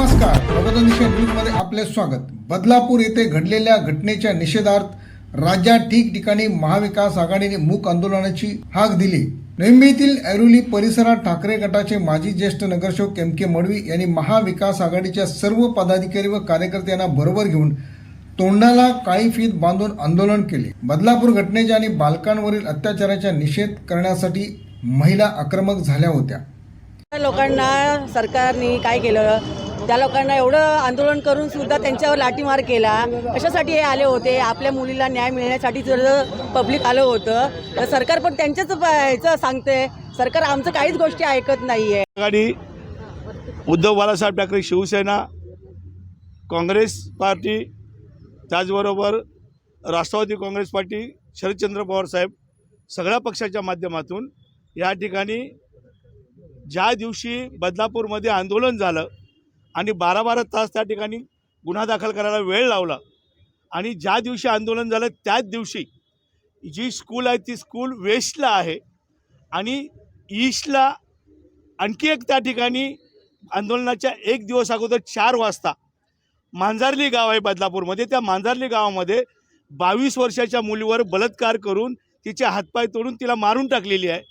नमस्कार. प्रबोधन न्यूजमध्ये आपले स्वागत. बदलापूर येथे घडलेल्या घटनेच्या निषेधार्थ राज्यात ठिकठिकाणी महाविकास आघाडीने मूक आंदोलनाची हाक दिली. नवी मुंबईतील ऐरोली परिसरात ठाकरे गटाचे माजी ज्येष्ठ नगरसेवक एम के मडवी यांनी महाविकास आघाडीच्या सर्व पदाधिकारी व कार्यकर्त्यांना बरोबर घेऊन तोंडाला काळी फीत बांधून आंदोलन केले. बदलापूर घटनेच्या आणि बालकांवरील अत्याचाराचा निषेध करण्यासाठी महिला आक्रमक झाल्या होत्या. लोकांना सरकारने काय केलं? त्या लोकांना एवढं आंदोलन करून सुद्धा त्यांच्यावर लाठीमार केला. कशासाठी हे आले होते? आपल्या मुलीला न्याय मिळण्यासाठी जर पब्लिक आलं होतं तर सरकार पण त्यांच्याच ह्याचं सांगते. सरकार आमचं काहीच गोष्टी ऐकत नाहीये. आघाडी उद्धव बाळासाहेब ठाकरे शिवसेना काँग्रेस पार्टी त्याचबरोबर राष्ट्रवादी काँग्रेस पार्टी शरदचंद्र पवार साहेब सगळ्या पक्षाच्या माध्यमातून या ठिकाणी ज्या दिवशी बदलापूरमध्ये आंदोलन झालं आणि बारा बारा तास त्या ठिकाणी गुन्हा दाखल करायला वेळ लावला. आणि ज्या दिवशी आंदोलन झालं त्याच दिवशी जी स्कूल आहे ती स्कूल वेस्टला आहे. आणि ईस्टला आणखी एक त्या ठिकाणी आंदोलनाच्या एक दिवस अगोदर चार वाजता मांजारली गाव आहे बदलापूरमध्ये. त्या मांजारली गावामध्ये बावीस वर्षाच्या मुलीवर बलात्कार करून तिचे हातपाय तोडून तिला मारून टाकलेली आहे.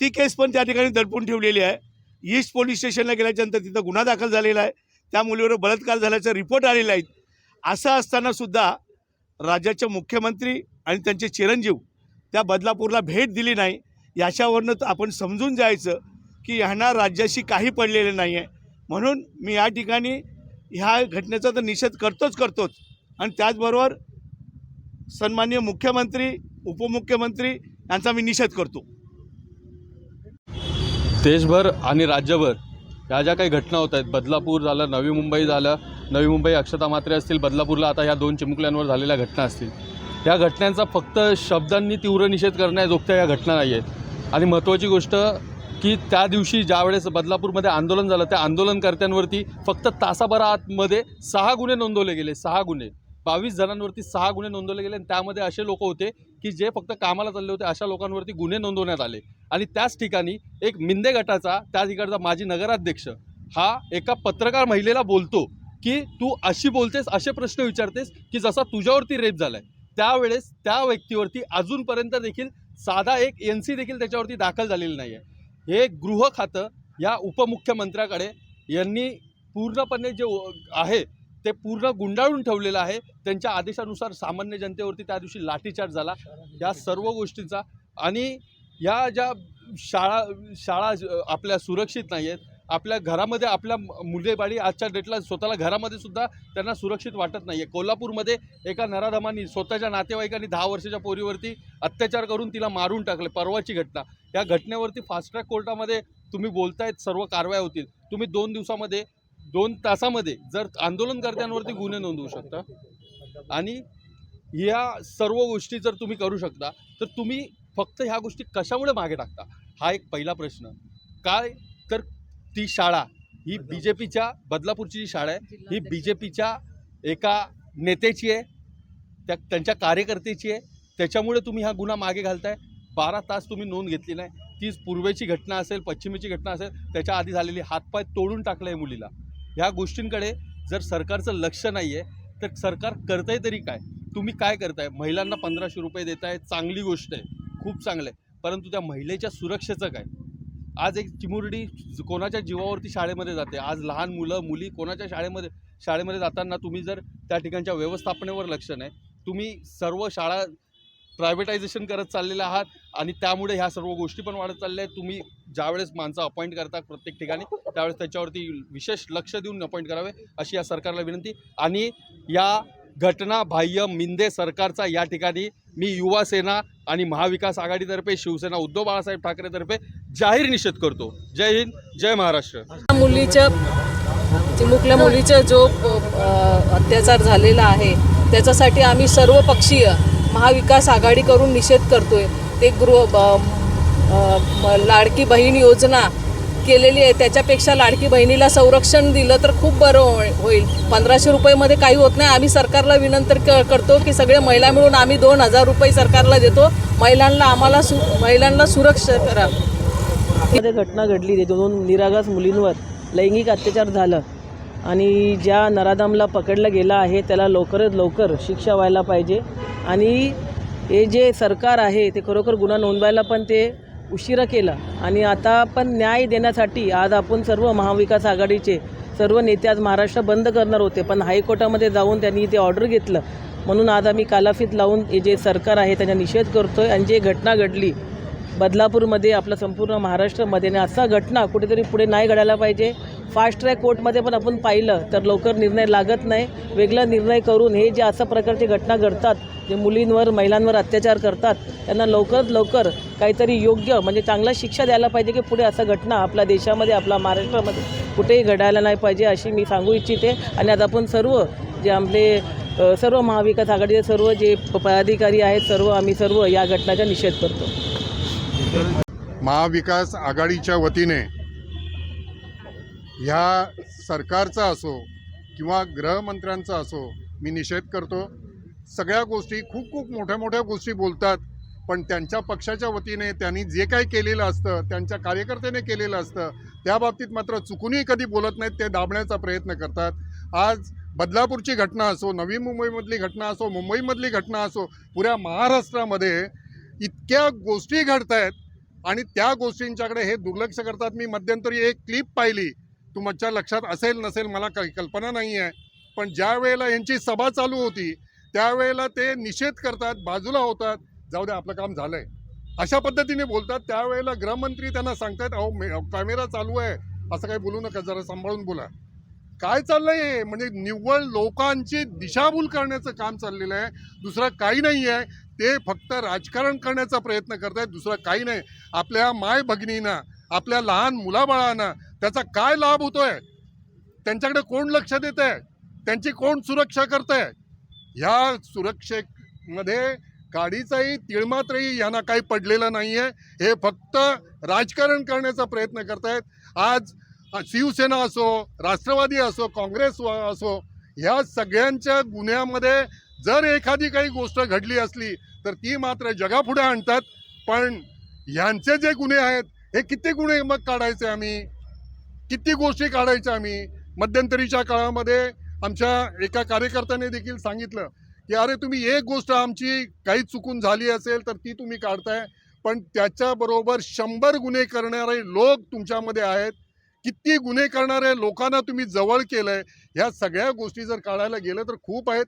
ती केस पण त्या ठिकाणी दडपून ठेवलेली आहे. ईस्ट पोलीस स्टेशनला गेल्याच्यानंतर तिथं गुन्हा दाखल झालेला आहे. त्या मुलीवर बलात्कार झाल्याचा रिपोर्ट आलेला आहे. असं असतानासुद्धा राज्याचे मुख्यमंत्री आणि त्यांचे चिरंजीव त्या बदलापूरला भेट दिली नाही. याच्यावरनं आपण समजून जायचं की ह्यांना राज्याशी काही पडलेलं नाही आहे म्हणून मी या ठिकाणी ह्या घटनेचा तर निषेध करतोच करतोच. आणि त्याचबरोबर सन्माननीय मुख्यमंत्री उपमुख्यमंत्री यांचा मी निषेध करतो. देशभर आणि राज्यभर ह्या ज्या काही घटना होत आहेत बदलापूर झालं नवी मुंबई झालं नवी मुंबई अक्षता मात्रे असतील बदलापूरला आता ह्या दोन चिमुकल्यांवर झालेल्या घटना असतील. या घटनांचा फक्त शब्दांनी तीव्र निषेध करण्याजोगत्या या घटना नाही आहेत. आणि महत्त्वाची गोष्ट की त्या दिवशी ज्यावेळेस बदलापूरमध्ये आंदोलन झालं त्या आंदोलनकर्त्यांवरती फक्त तासाभरा आतमध्ये सहा गुन्हे नोंदवले गेले सहा गुन्हे. बावीस जणांवरती सहा गुन्हे नोंदवले गेले आणि त्यामध्ये असे लोक होते की जे फक्त कामाला चालले होते अशा लोकांवरती गुन्हे नोंदवण्यात आले. आणि त्याच ठिकाणी एक मिंदे गटाचा त्या ठिकाणचा माजी नगराध्यक्ष हा एका पत्रकार महिलेला बोलतो की तू अशी बोलतेस असे प्रश्न विचारतेस की जसा तुझ्यावरती रेप झालाय. त्यावेळेस त्या व्यक्तीवरती अजूनपर्यंत देखील साधा एक एन सी देखील त्याच्यावरती दाखल झालेली नाही आहे हे गृह खातं या उपमुख्यमंत्र्याकडे यांनी पूर्णपणे जे आहे ते पूर्ण गुंडाळून ठेवलेलं आहे. त्यांच्या आदेशानुसार सामान्य जनतेवरती त्या दिवशी लाठीचार्ज झाला. या सर्व गोष्टींचा आणि या ज्या शाळा शाळा आपल्या सुरक्षित नाही आहेत. आपल्या घरामध्ये आपल्या मुलेबाळी आजच्या डेटला स्वतःला घरामध्ये सुद्धा त्यांना सुरक्षित वाटत नाही आहे कोल्हापूरमध्ये एका नराधमानी स्वतःच्या नातेवाईकांनी दहा वर्षाच्या पोरीवरती अत्याचार करून तिला मारून टाकले. परवाची घटना. या घटनेवरती फास्ट ट्रॅक कोर्टामध्ये तुम्ही बोलतायत सर्व कारवाया होतील. तुम्ही दोन दिवसामध्ये दोन तासामध्ये जर आंदोलनकर्त्यांवरती गुन्हे नोंदवू शकता आणि या सर्व गोष्टी जर तुम्ही करू शकता तर तुम्ही फक्त ह्या गोष्टी कशामुळे मागे टाकता? हा एक पहिला प्रश्न. काय? तर ती शाळा ही बी जे पीच्या बदलापूरची जी शाळा आहे ही बी जे पीच्या एका नेत्याची आहे त्या त्यांच्या कार्यकर्त्याची आहे. त्याच्यामुळे तुम्ही हा गुन्हा मागे घालताय. बारा तास तुम्ही नोंद घेतली नाही. तीच पूर्वेची घटना असेल पश्चिमेची घटना असेल त्याच्या आधी झालेली हातपाय तोडून टाकलं आहे मुलीला. ह्या गोष्टींकडे जर सरकारचं लक्ष नाही आहे तर सरकार करतंय तरी काय? तुम्ही काय करताय? महिलांना पंधराशे रुपये देताय चांगली गोष्ट आहे खूप चांगलं आहे. परंतु त्या महिलेच्या सुरक्षेचं काय? आज एक चिमुरडी कोणाच्या जीवावरती शाळेमध्ये जाते? आज लहान मुलं मुली कोणाच्या शाळेमध्ये शाळेमध्ये जाताना तुम्ही जर त्या ठिकाणच्या व्यवस्थापनेवर लक्ष नाही तुम्ही सर्व शाळा प्रायव्हेटायझेशन करत चाललेले आहात आणि त्यामुळे ह्या सर्व गोष्टी पण वाढत चालल्या आहेत. तुम्ही ज्यावेळेस माणसं अपॉइंट करता प्रत्येक ठिकाणी त्यावेळेस त्याच्यावरती विशेष लक्ष देऊन अपॉइंट करावे अशी या सरकारला विनंती. आणि या घटना बाह्य मिंदे सरकारचा या ठिकाणी मी युवा सेना आणि महाविकास आघाडीतर्फे शिवसेना उद्धव बाळासाहेब ठाकरेतर्फे जाहीर निषेध करतो. जय हिंद जय महाराष्ट्र. मुलीच्या चिमुकल्या मुलीचा जो अत्याचार झालेला आहे त्याच्यासाठी आम्ही सर्व पक्षीय महाविकास आघाडी करून निषेध करतोय. ते गृह ब- लाडकी बहीण योजना केलेली आहे. त्याच्यापेक्षा लाडकी बहिणीला संरक्षण दिलं तर खूप बरं होईल. पंधराशे रुपयेमध्ये काही होत नाही. आम्ही सरकारला विनंती क- करतो की सगळे महिला मिळून आम्ही दोन हजार रुपये सरकारला देतो. महिलांना आम्हाला सु महिलांना सुरक्षा करा. घटना घडली. दोन निरागस मुलींवर लैंगिक अत्याचार झालं. आणि ज्या नराधमला पकडलं गेलं आहे त्याला लवकरात लवकर शिक्षा व्हायला पाहिजे. आणि हे जे सरकार आहे ते खरोखर गुन्हा नोंदवायला पण ते उशिरा केला. आणि आता पण न्याय देण्यासाठी आज आपण सर्व महाविकास आघाडीचे सर्व नेते आज महाराष्ट्र बंद करणार होते पण हायकोर्टामध्ये जाऊन त्यांनी ते ऑर्डर घेतलं. म्हणून आज आम्ही कालाफीत लावून हे जे सरकार आहे त्याचा निषेध करतो आहे आणि जे घटना घडली बदलापूरमध्ये आपलं संपूर्ण महाराष्ट्रामध्ये. आणि असा घटना कुठेतरी पुढे नाही घडायला पाहिजे. फास्ट ट्रॅक कोर्टमध्ये पण आपण पाहिलं तर लवकर निर्णय लागत नाही. वेगळा निर्णय करून हे जे अशा प्रकारची घटना घडतात जे मुलींवर महिलांवर अत्याचार करतात त्यांना लवकरात लवकर काहीतरी योग्य म्हणजे चांगला शिक्षा द्यायला पाहिजे की पुढे असा घटना आपल्या देशामध्ये आपल्या महाराष्ट्रामध्ये कुठेही घडायला नाही पाहिजे अशी मी सांगू इच्छिते. आणि आज आपण सर्व जे आपले सर्व महाविकास आघाडीचे सर्व जे पदाधिकारी आहेत सर्व आम्ही सर्व या घटनाचा निषेध करतो. महाविकास आघाडीच्या वतीने ह्या सरकारचा असो किंवा गृहमंत्र्यांचा असो मी निषेध करतो सगळ्या गोष्टी खूप खूप मोठ्या मोठ्या गोष्टी बोलतात पण त्यांच्या पक्षाच्या वतीने त्यांनी जे काही केलेलं असतं त्यांच्या कार्यकर्त्याने केलेलं असतं त्या बाबतीत मात्र चुकूनही कधी बोलत नाहीत ते दाबण्याचा प्रयत्न करतात. आज बदलापूरची घटना असो नवी मुंबईमधली घटना असो मुंबईमधली घटना असो पुऱ्या महाराष्ट्रामध्ये इतक्या गोष्टी घडत आहेत आणि त्या गोष्टींच्याकडे हे दुर्लक्ष करतात. मी मध्यंतरी एक क्लिप पाहिली. तुमच्या लक्षात असेल नसेल मला काही कल्पना नाही आहे. पण ज्या वेळेला यांची सभा चालू होती त्यावेळेला ते निषेध करतात बाजूला होतात. जाऊ दे आपलं काम झालंय. अशा पद्धतीने बोलतात. त्यावेळेला गृहमंत्री त्यांना सांगतात अहो कॅमेरा चालू आहे. असं काही बोलू नका जरा सांभाळून बोला. काय चाललंय म्हणजे निव्वळ लोकांची दिशाभूल करण्याचं काम चाललेलं आहे. दुसरं काही नाही आहे. ते फक्त राजकारण करण्याचा प्रयत्न करत आहेत दुसरं काही नाही. आपल्या माय भगिनींना आपल्या लहान मुलाबाळांना त्याचा काय लाभ होतोय? त्यांच्याकडे कोण लक्ष देत आहे त्यांची कोण सुरक्षा करत आहे ह्या सुरक्षेमध्ये काडीचाही तिळमात्रही यांना काही पडलेलं नाही आहे हे फक्त राजकारण करण्याचा प्रयत्न करतायत. आज शिवसेना असो राष्ट्रवादी असो काँग्रेस असो ह्या सगळ्यांच्या गुन्ह्यामध्ये जर एखादी काही गोष्ट घडली असली तर ती मात्र जगापुढे आणतात. पण ह्यांचे जे गुन्हे आहेत हे किती गुन्हे मग काढायचे आम्ही? किती गोष्टी काढायच्या आम्ही? मध्यंतरीच्या काळामध्ये आमच्या एका कार्यकर्त्याने देखील सांगितलं की अरे तुम्ही एक गोष्ट आमची काही चुकून झाली असेल तर ती तुम्ही काढताय. पण त्याच्याबरोबर शंभर गुन्हे करणारे लोक तुमच्यामध्ये आहेत. किती गुन्हे करणाऱ्या लोकांना तुम्ही जवळ केलंय. ह्या सगळ्या गोष्टी जर काढायला गेलं तर खूप आहेत.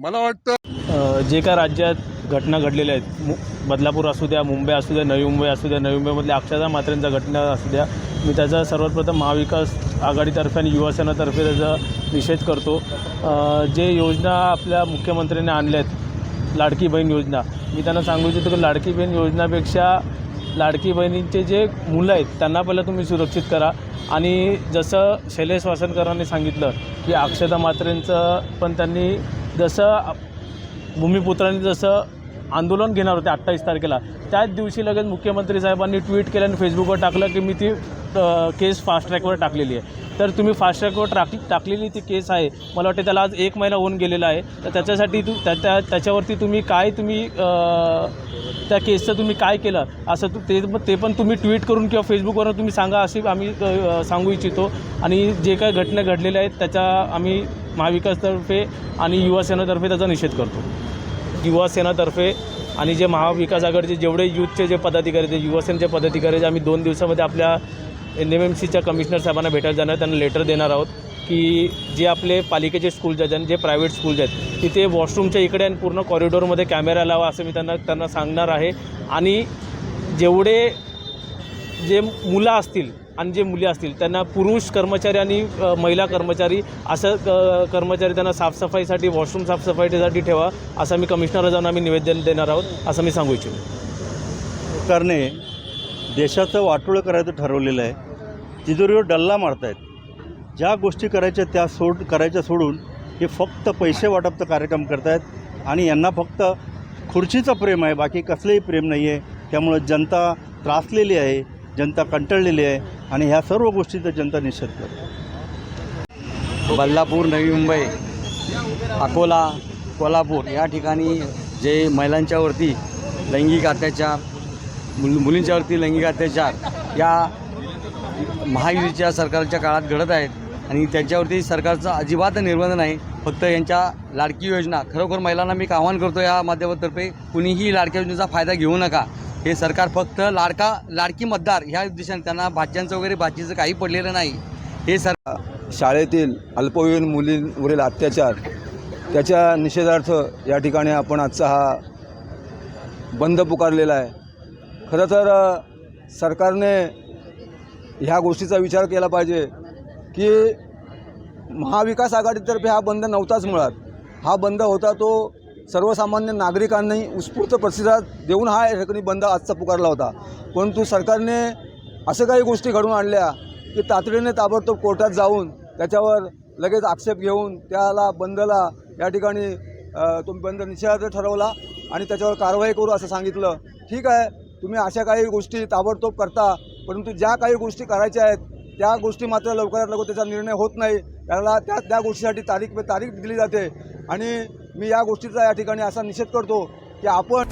मला वाटतं जे काय राज्यात घटना घडलेल्या आहेत मु बदलापूर असू द्या मुंबई असू द्या नवी मुंबई असू द्या नवी मुंबईमधल्या अक्षता मात्रेंच्या घटना असू द्या मी त्याचा सर्वप्रथम महाविकास आघाडीतर्फे आणि युवासेनातर्फे त्याचा निषेध करतो. जे योजना आपल्या मुख्यमंत्र्यांनी आणल्या आहेत लाडकी बहीण योजना मी त्यांना सांगू इच्छितो की लाडकी बहीण योजनापेक्षा लाडकी बहिणींचे जे मुलं आहेत त्यांना पहिलं तुम्ही सुरक्षित करा. आणि जसं शैलेश वासनकरांनी सांगितलं की अक्षता मात्रेंचं पण त्यांनी जसं भूमिपुत्रांनी जसं आंदोलन घेणार होते अठ्ठावीस तारखेला त्याच दिवशी लगेच मुख्यमंत्री साहेबांनी ट्विट केलं आणि फेसबुकवर टाकलं की मी ती केस फास्ट ट्रॅकवर टाकलेली आहे. तर तुम्ही फास्ट ट्रॅकवर टाक टाकलेली ती केस आहे. मला वाटते त्याला आज एक महिना होऊन गेलेला आहे. तर त्याच्यासाठी तू त्या त्या त्याच्यावरती तुम्ही काय तुम्ही त्या केसचं तुम्ही काय केलं? असं तू ते ते पण तुम्ही ट्विट करून किंवा फेसबुकवरून तुम्ही सांगा असे आम्ही सांगू इच्छितो. आणि जे काय घटना घडलेल्या आहेत त्याचा आम्ही महाविकासतर्फे आणि युवासेनातर्फे त्याचा निषेध करतो. युवासेनातर्फे आणि जे महाविकास आघाडीचे जेवढे युथचे जे पदाधिकारी ते युवासेनेचे पदाधिकारी आम्ही दोन दिवसामध्ये आपल्या एन एम एम सीच्या कमिशनर साहेबांना भेटायला जाणार त्यांना लेटर देणार आहोत की जे आपले पालिकेचे स्कूल्स आहेत आणि जे प्रायव्हेट स्कूल्स आहेत तिथे वॉशरूमच्या इकडे आणि पूर्ण कॉरिडॉरमध्ये कॅमेरा लावा असं मी त्यांना त्यांना सांगणार आहे. आणि जेवढे जे मुलं असतील आणि जे मुली असतील त्यांना पुरुष कर्मचारी आणि महिला कर्मचारी असं क कर्मचारी त्यांना साफसफाईसाठी वॉशरूम साफसफाईसाठी ठेवा असं मी कमिशनरला जाऊन आम्ही निवेदन देणार आहोत असं मी सांगू इच्छितो. सरकारने देशाचं वाटोळं करायचं ठरवलेलं आहे. तिजोरीवर डल्ला मारतायत. ज्या गोष्टी करायच्या त्या सोड करायच्या सोडून हे फक्त पैसे वाटपचं कार्यक्रम करतायत आणि यांना फक्त खुर्चीचं प्रेम आहे बाकी कसलंही प्रेम नाही आहे त्यामुळं जनता त्रासलेली आहे. जनता कंटाळलेली आहे आणि ह्या सर्व गोष्टीचा जनता निषेध करते. बल्लापूर नवी मुंबई अकोला कोल्हापूर या ठिकाणी जे महिलांच्यावरती लैंगिक अत्याचार मुल मुलींच्यावरती लैंगिक अत्याचार या महायुतीच्या सरकारच्या काळात घडत आहेत आणि त्यांच्यावरती सरकारचा अजिबात निर्बंध नाही फक्त यांच्या लाडकी योजना. खरोखर महिलांना मी आवाहन करतो या माध्यमातर्फे कुणीही लाडक्या योजनेचा फायदा घेऊ नका. हे सरकार फक्त लाडका लाडकी मतदार ह्या उद्देशाने त्यांना भाज्यांचं वगैरे भाजीचं काही पडलेलं नाही. हे सर शाळेतील अल्पवयीन मुलींवरील अत्याचार त्याच्या निषेधार्थ या ठिकाणी आपण आजचा हा बंद पुकारलेला आहे. खरं तर सरकारने ह्या गोष्टीचा विचार केला पाहिजे की महाविकास आघाडीतर्फे हा बंद नव्हताच मुळात. हा बंद होता तो सर्वसामान्य नागरिकांनी उत्स्फूर्त प्रतिसाद देऊन हा या ठिकाणी बंद आजचा पुकारला होता. परंतु सरकारने असं काही गोष्टी घडून आणल्या की तातडीने ताबडतोब कोर्टात जाऊन त्याच्यावर लगेच आक्षेप घेऊन त्याला बंदला या ठिकाणी तो तुम्ही बंद निषेधार्थ ठरवला आणि त्याच्यावर कारवाई करू असं सांगितलं. ठीक आहे तुम्ही अशा काही गोष्टी ताबडतोब करता परंतु ज्या काही गोष्टी करायच्या आहेत त्या गोष्टी मात्र लवकरात लवकर त्याचा निर्णय होत नाही. त्याला त्या त्या गोष्टीसाठी तारीख तारीख दिली जाते. आणि मी या गोष्टीचा या ठिकाणी असा निषेध करतो की आपण